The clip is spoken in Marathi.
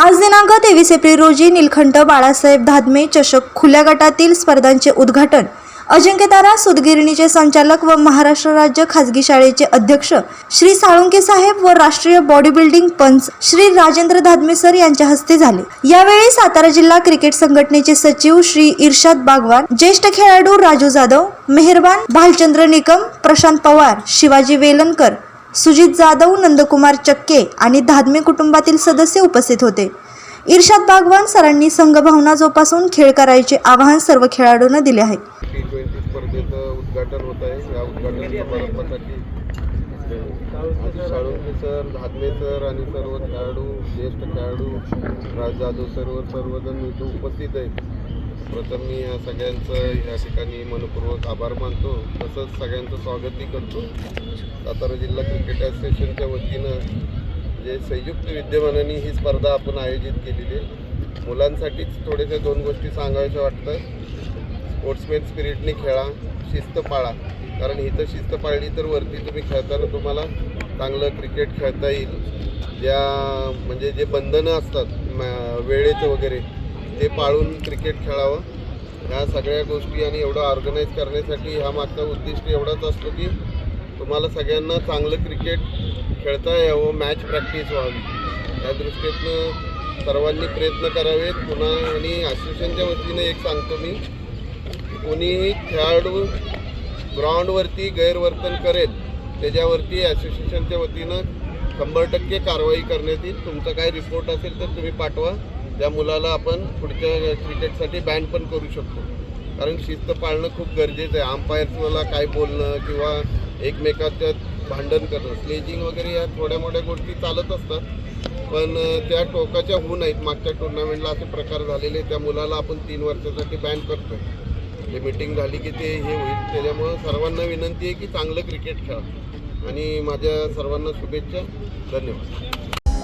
आज दिनांक तेवीस एप्रिल रोजी निलखंड बाळासाहेब धादमे चषक खुल्या गटातील स्पर्धांचे उद्घाटन. अजिंक्यतारा सुदगिरणीचे संचालक व महाराष्ट्र राज्य खाजगी शाळेचे अध्यक्ष श्री साळुंके साहेब व राष्ट्रीय बॉडी बिल्डिंग पंच श्री राजेंद्र धादमे सर यांच्या हस्ते झाले. यावेळी सातारा जिल्हा क्रिकेट संघटनेचे सचिव श्री इर्शाद बागवान ज्येष्ठ खेळाडू राजू जाधव मेहरबान भालचंद्र निकम प्रशांत पवार शिवाजी वेलणकर सुजित जाधव नंदकुमार चक्के आणि धादमे कुटुंबातील सदस्य उपस्थित होते. इर्शाद बागवान सरांनी संघभावना जोपासून खेळ करायचे आवाहन सर्व खेळाडूंना दिले आहे. सर धादमे सर आणि सर्व खेळाडू ज्येष्ठ खेळाडू राज जाधव सर्व सर्वजण उपस्थित आहेत. प्रथम मी या सगळ्यांचं या ठिकाणी मनपूर्वक आभार मानतो. तसंच सगळ्यांचं स्वागतही करतो. सातारा जिल्हा क्रिकेट असोसिएशनच्या वतीनं जे संयुक्त विद्यमानाने ही स्पर्धा आपण आयोजित केलेली आहे. मुलांसाठीच थोडेसे दोन गोष्टी सांगायच्या वाटतं. स्पोर्ट्समॅन स्पिरिटने खेळा शिस्त पाळा. कारण इथं शिस्त पाळली तर वरती तुम्ही खेळताना तुम्हाला चांगलं क्रिकेट खेळता येईल. ज्या म्हणजे जे बंधनं असतात म- वेळेचं वगैरे ते पाळून क्रिकेट खेळावं. ह्या सगळ्या गोष्टी आणि एवढं ऑर्गनाईज करण्यासाठी हा मागचा उद्दिष्ट एवढाच असतो की तुम्हाला सगळ्यांना चांगलं क्रिकेट खेळता यावं मॅच प्रॅक्टिस व्हावी. त्या दृष्टीतनं सर्वांनी प्रयत्न करावेत. पुन्हा आणि असोसिएशनच्या वतीनं एक सांगतो मी. कोणीही खेळाडू ग्राउंडवरती गैरवर्तन करेल त्याच्यावरती असोसिएशनच्या वतीनं शंभर टक्के कारवाई करण्यात येईल. तुमचा काय रिपोर्ट असेल तर तुम्ही पाठवा. त्या मुलाला आपण पुढच्या क्रिकेटसाठी बॅन पण करू शकतो. कारण शिस्त पाळणं खूप गरजेचं आहे. अंपायर्सला काय बोलणं किंवा एकमेकाच्या भांडण करणं. स्लेजिंग वगैरे या थोड्या मोठ्या गोष्टी चालत असतात. पण त्या टोकाच्या होऊ नाहीत. मागच्या टुर्नामेंटला असे प्रकार झालेले त्या मुलाला आपण तीन वर्षासाठी बॅन करतो ते मीटिंग झाली की ते हे होईल. त्याच्यामुळं सर्वांना विनंती आहे की चांगलं क्रिकेट खेळा. आणि माझ्या सर्वांना शुभेच्छा. धन्यवाद.